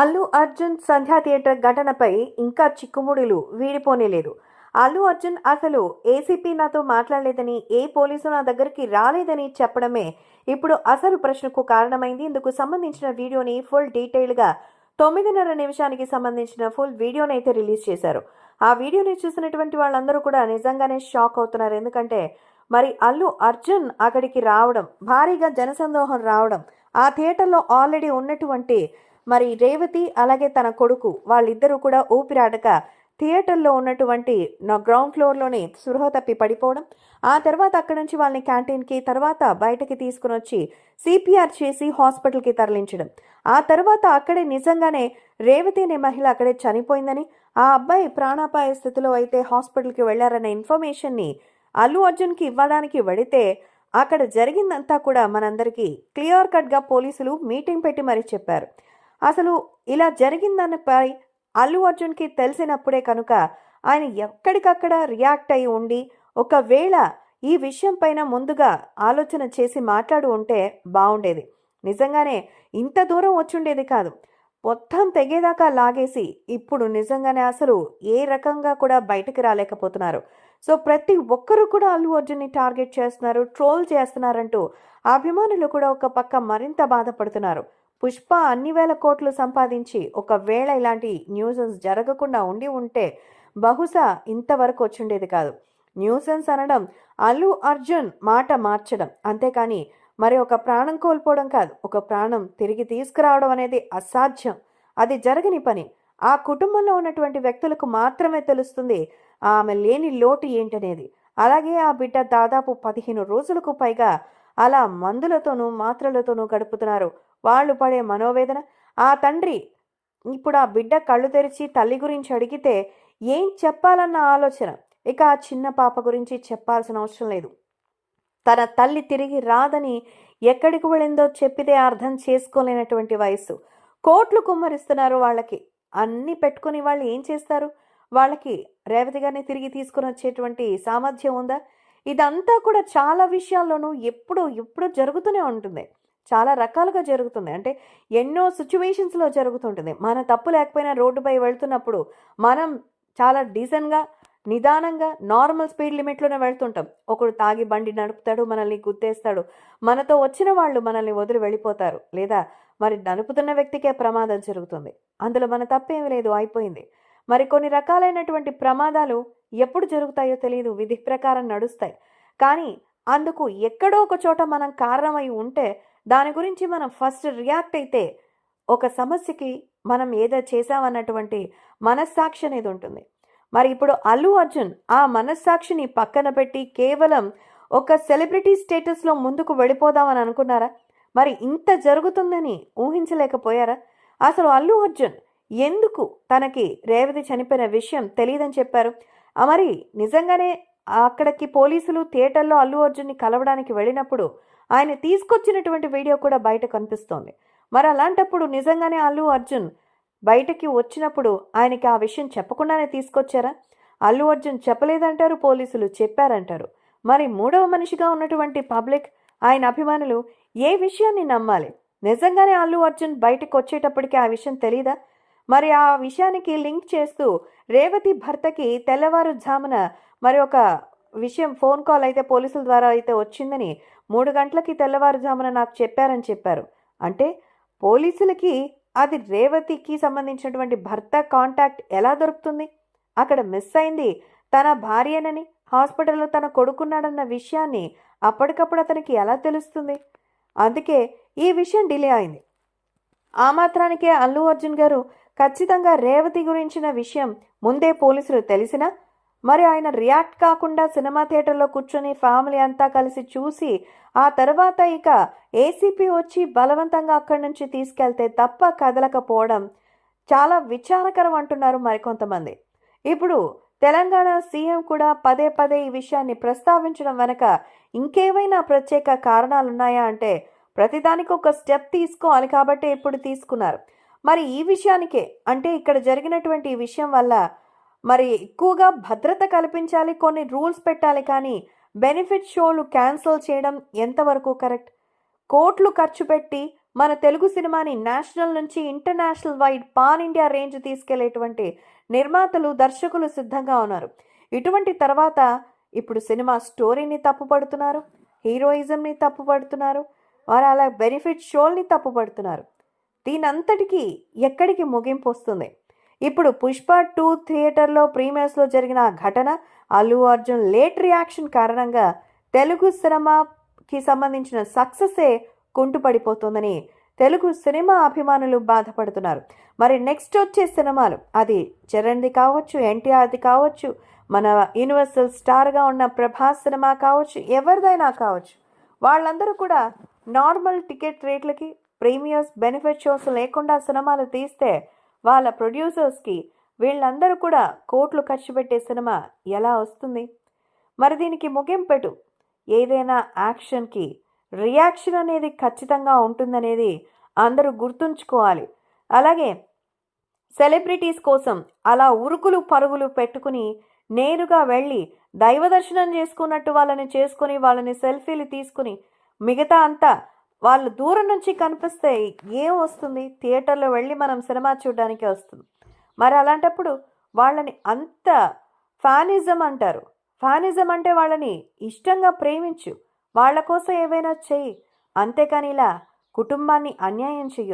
అల్లు అర్జున్ సంధ్యా theatre ఘటనపై ఇంకా చిక్కుముడులు వీడిపోనేలేదు. అల్లు అర్జున్ అసలు ఏసీపీ నాతో మాట్లాడలేదని ఏ పోలీసు నా దగ్గరికి రాలేదని చెప్పడమే ఇప్పుడు అసలు ప్రశ్నకు కారణమైంది. ఇందుకు సంబంధించిన వీడియోని ఫుల్ డీటెయిల్గా తొమ్మిదిన్నర నిమిషానికి సంబంధించిన ఫుల్ వీడియోని అయితే రిలీజ్ చేశారు. ఆ వీడియోని చూసినటువంటి వాళ్ళందరూ కూడా నిజంగానే షాక్ అవుతున్నారు. ఎందుకంటే మరి అల్లు అర్జున్ అక్కడికి రావడం భారీగా జనసందోహం రావడం ఆ థియేటర్లో ఆల్రెడీ ఉన్నటువంటి మరి రేవతి అలాగే తన కొడుకు వాళ్ళిద్దరూ కూడా ఊపిరాడక థియేటర్లో ఉన్నటువంటి నా గ్రౌండ్ ఫ్లోర్లోనే సురహ తప్పి పడిపోవడం. ఆ తర్వాత అక్కడి నుంచి వాళ్ళని క్యాంటీన్కి తర్వాత బయటకి తీసుకుని వచ్చి సిపిఆర్ చేసి హాస్పిటల్కి తరలించడం. ఆ తర్వాత అక్కడే నిజంగానే రేవతి అనే మహిళ అక్కడే చనిపోయిందని ఆ అబ్బాయి ప్రాణాపాయ స్థితిలో అయితే హాస్పిటల్కి వెళ్ళారన్న ఇన్ఫర్మేషన్ని అల్లు అర్జున్కి ఇవ్వడానికి వెడితే అక్కడ జరిగిందంతా కూడా మనందరికీ క్లియర్ కట్గా పోలీసులు మీటింగ్ పెట్టి మరీ చెప్పారు. అసలు ఇలా జరిగిందన్నపై అల్లు అర్జున్కి తెలిసినప్పుడే కనుక ఆయన ఎక్కడికక్కడ రియాక్ట్ అయి ఉండి ఒకవేళ ఈ విషయం పైన ముందుగా ఆలోచన చేసి మాట్లాడు ఉంటే బాగుండేది నిజంగానే ఇంత దూరం వచ్చుండేది కాదు. మొత్తం తెగేదాకా లాగేసి ఇప్పుడు నిజంగానే అసలు ఏ రకంగా కూడా బయటకు రాలేకపోతున్నారు. సో ప్రతి ఒక్కరూ కూడా అల్లు అర్జున్ని టార్గెట్ చేస్తున్నారు ట్రోల్ చేస్తున్నారంటూ అభిమానులు కూడా ఒక పక్క మరింత బాధపడుతున్నారు. పుష్ప అన్ని వేల కోట్లు సంపాదించి ఒకవేళ ఇలాంటి న్యూసెన్స్ జరగకుండా ఉండి ఉంటే బహుశా ఇంతవరకు వచ్చుండేది కాదు. న్యూసెన్స్ అనడం అల్లు అర్జున్ మాట మార్చడం. అంతేకాని మరి ఒక ప్రాణం కోల్పోవడం కాదు. ఒక ప్రాణం తిరిగి తీసుకురావడం అనేది అసాధ్యం. అది జరగని పని. ఆ కుటుంబంలో ఉన్నటువంటి వ్యక్తులకు మాత్రమే తెలుస్తుంది ఆమె లేని లోటు ఏంటనేది. అలాగే ఆ బిడ్డ దాదాపు పదిహేను రోజులకు పైగా అలా మందులతోనూ మాత్రలతోనూ గడుపుతున్నారు. వాళ్ళు పడే మనోవేదన. ఆ తండ్రి ఇప్పుడు ఆ బిడ్డ కళ్ళు తెరిచి తల్లి గురించి అడిగితే ఏం చెప్పాలన్న ఆలోచన? ఇక ఆ చిన్న పాప గురించి చెప్పాల్సిన అవసరం లేదు. తన తల్లి తిరిగి రాదని ఎక్కడికి వెళ్ళిందో చెప్పితే అర్థం చేసుకోలేనటువంటి వయస్సు. కోట్లు కుమ్మరిస్తున్నారు వాళ్ళకి. అన్నీ పెట్టుకుని వాళ్ళు ఏం చేస్తారు? వాళ్ళకి రేవతి గారిని తిరిగి తీసుకుని వచ్చేటువంటి సామర్థ్యం ఉందా? ఇదంతా కూడా చాలా విషయాల్లోనూ ఎప్పుడు ఎప్పుడు జరుగుతూనే ఉంటుంది. చాలా రకాలుగా జరుగుతుంది. అంటే ఎన్నో సిచ్యువేషన్స్లో జరుగుతుంటుంది. మన తప్పు లేకపోయినా రోడ్డుపై వెళ్తున్నప్పుడు మనం చాలా డీసెంట్గా నిదానంగా నార్మల్ స్పీడ్ లిమిట్లోనే వెళ్తుంటాం. ఒకడు తాగి బండి నడుపుతాడు మనల్ని గుర్తేస్తాడు మనతో వచ్చిన వాళ్ళు మనల్ని వదిలి వెళ్ళిపోతారు. లేదా మరి నడుపుతున్న వ్యక్తికే ప్రమాదం జరుగుతుంది. అందులో మన తప్పేమీ లేదు అయిపోయింది. మరి కొన్ని రకాలైనటువంటి ప్రమాదాలు ఎప్పుడు జరుగుతాయో తెలియదు విధి ప్రకారం నడుస్తాయి. కానీ అందుకు ఎక్కడో ఒక చోట మనం కారణమై ఉంటే దాని గురించి మనం ఫస్ట్ రియాక్ట్ అయితే ఒక సమస్యకి మనం ఏదో చేసామన్నటువంటి మనస్సాక్షి అనేది ఉంటుంది. మరి ఇప్పుడు అల్లు అర్జున్ ఆ మనస్సాక్షిని పక్కన పెట్టి కేవలం ఒక సెలబ్రిటీ స్టేటస్లో ముందుకు వెళ్ళిపోదామని అనుకున్నారా? మరి ఇంత జరుగుతుందని ఊహించలేకపోయారా? అసలు అల్లు అర్జున్ ఎందుకు తనకి రేవతి చనిపోయిన విషయం తెలియదని చెప్పారు? మరి నిజంగానే అక్కడికి పోలీసులు థియేటర్లో అల్లు అర్జున్ని కలవడానికి వెళ్ళినప్పుడు ఆయన తీసుకొచ్చినటువంటి వీడియో కూడా బయట కనిపిస్తోంది. మరి అలాంటప్పుడు నిజంగానే అల్లు అర్జున్ బయటకి వచ్చినప్పుడు ఆయనకి ఆ విషయం చెప్పకుండానే తీసుకొచ్చారా? అల్లు అర్జున్ చెప్పలేదంటారు పోలీసులు చెప్పారంటారు. మరి మూడవ మనిషిగా ఉన్నటువంటి పబ్లిక్ ఆయన అభిమానులు ఏ విషయాన్ని నమ్మాలి? నిజంగానే అల్లు అర్జున్ బయటకు వచ్చేటప్పటికి ఆ విషయం తెలియదా మరి ఆ విషయానికి లింక్ చేస్తూ రేవతి భర్తకి తెల్లవారుజామున మరి ఒక విషయం ఫోన్ కాల్ అయితే పోలీసుల ద్వారా అయితే వచ్చిందని మూడు గంటలకి తెల్లవారుజామున నాకు చెప్పారని చెప్పారు. అంటే పోలీసులకి అది రేవతికి సంబంధించినటువంటి భర్త కాంటాక్ట్ ఎలా దొరుకుతుంది? అక్కడ మిస్ అయింది తన భార్యనని హాస్పిటల్లో తన కొడుకున్నాడన్న విషయాన్ని అప్పటికప్పుడు అతనికి ఎలా తెలుస్తుంది? అందుకే ఈ విషయం డిలే అయింది. ఆ మాత్రానికే అల్లు అర్జున్ గారు ఖచ్చితంగా రేవతి గురించిన విషయం ముందే పోలీసులు తెలిసినా మరి ఆయన రియాక్ట్ కాకుండా సినిమా థియేటర్లో కూర్చొని ఫ్యామిలీ అంతా కలిసి చూసి ఆ తర్వాత ఇక ఏసీపీ వచ్చి బలవంతంగా అక్కడి నుంచి తీసుకెళ్తే తప్ప కదలకపోవడం చాలా విచారకరం అంటున్నారు మరికొంతమంది. ఇప్పుడు తెలంగాణ సీఎం కూడా పదే పదే ఈ విషయాన్ని ప్రస్తావించడం వెనక ఇంకేవైనా ప్రత్యేక కారణాలున్నాయా అంటే ప్రతిదానికి ఒక స్టెప్ తీసుకోవాలి కాబట్టి ఇప్పుడు తీసుకున్నారు. మరి ఈ విషయానికే అంటే ఇక్కడ జరిగినటువంటి ఈ విషయం వల్ల మరి ఎక్కువగా భద్రత కల్పించాలి కొన్ని రూల్స్ పెట్టాలి కానీ బెనిఫిట్ షోలు క్యాన్సిల్ చేయడం ఎంతవరకు కరెక్ట్? కోట్లు ఖర్చు పెట్టి మన తెలుగు సినిమాని నేషనల్ నుంచి international wide pan India range తీసుకెళ్ళేటువంటి నిర్మాతలు దర్శకులు సిద్ధంగా ఉన్నారు. ఇటువంటి తర్వాత ఇప్పుడు సినిమా స్టోరీని తప్పుపడుతున్నారు హీరోయిజంని తప్పుపడుతున్నారు వారు అలా బెనిఫిట్ షోల్ని తప్పుపడుతున్నారు. దీనంతటికీ ఎక్కడికి ముగింపు వస్తుంది? ఇప్పుడు పుష్ప టూ థియేటర్లో ప్రీమియర్స్లో జరిగిన ఘటన అల్లు అర్జున్ లేట్ రియాక్షన్ కారణంగా తెలుగు సినిమాకి సంబంధించిన సక్సెసే కుంటుపడిపోతుందని తెలుగు సినిమా అభిమానులు బాధపడుతున్నారు. మరి నెక్స్ట్ వచ్చే సినిమాలు అది చరణ్ది కావచ్చు ఎన్టీఆర్ది కావచ్చు మన యూనివర్సల్ స్టార్గా ఉన్న ప్రభాస్ సినిమా కావచ్చు ఎవరిదైనా కావచ్చు వాళ్ళందరూ కూడా నార్మల్ టికెట్ రేట్లకి ప్రీమియర్స్ బెనిఫిట్ షోస్ లేకుండా సినిమాలు తీస్తే వాళ్ళ ప్రొడ్యూసర్స్కి వీళ్ళందరూ కూడా కోట్లు ఖర్చు పెట్టే సినిమా ఎలా వస్తుంది? మరి దీనికి ముగింపెటు ఏదైనా యాక్షన్కి రియాక్షన్ అనేది ఖచ్చితంగా ఉంటుందనేది అందరూ గుర్తుంచుకోవాలి. అలాగే సెలబ్రిటీస్ కోసం అలా ఉరుకులు పరుగులు పెట్టుకుని నేరుగా వెళ్ళి దైవ దర్శనం చేసుకున్నట్టు వాళ్ళని చేసుకుని వాళ్ళని సెల్ఫీలు తీసుకుని మిగతా అంతా వాళ్ళు దూరం నుంచి కనిపిస్తే ఏం వస్తుంది? థియేటర్లో వెళ్ళి మనం సినిమా చూడడానికి వస్తుంది. మరి అలాంటప్పుడు వాళ్ళని అంత ఫ్యానిజం అంటారు. ఫ్యానిజం అంటే వాళ్ళని ఇష్టంగా ప్రేమించు. వాళ్ళ కోసం ఏవైనా చెయ్యి. అంతేకాని ఇలా కుటుంబాన్ని అన్యాయం చెయ్యు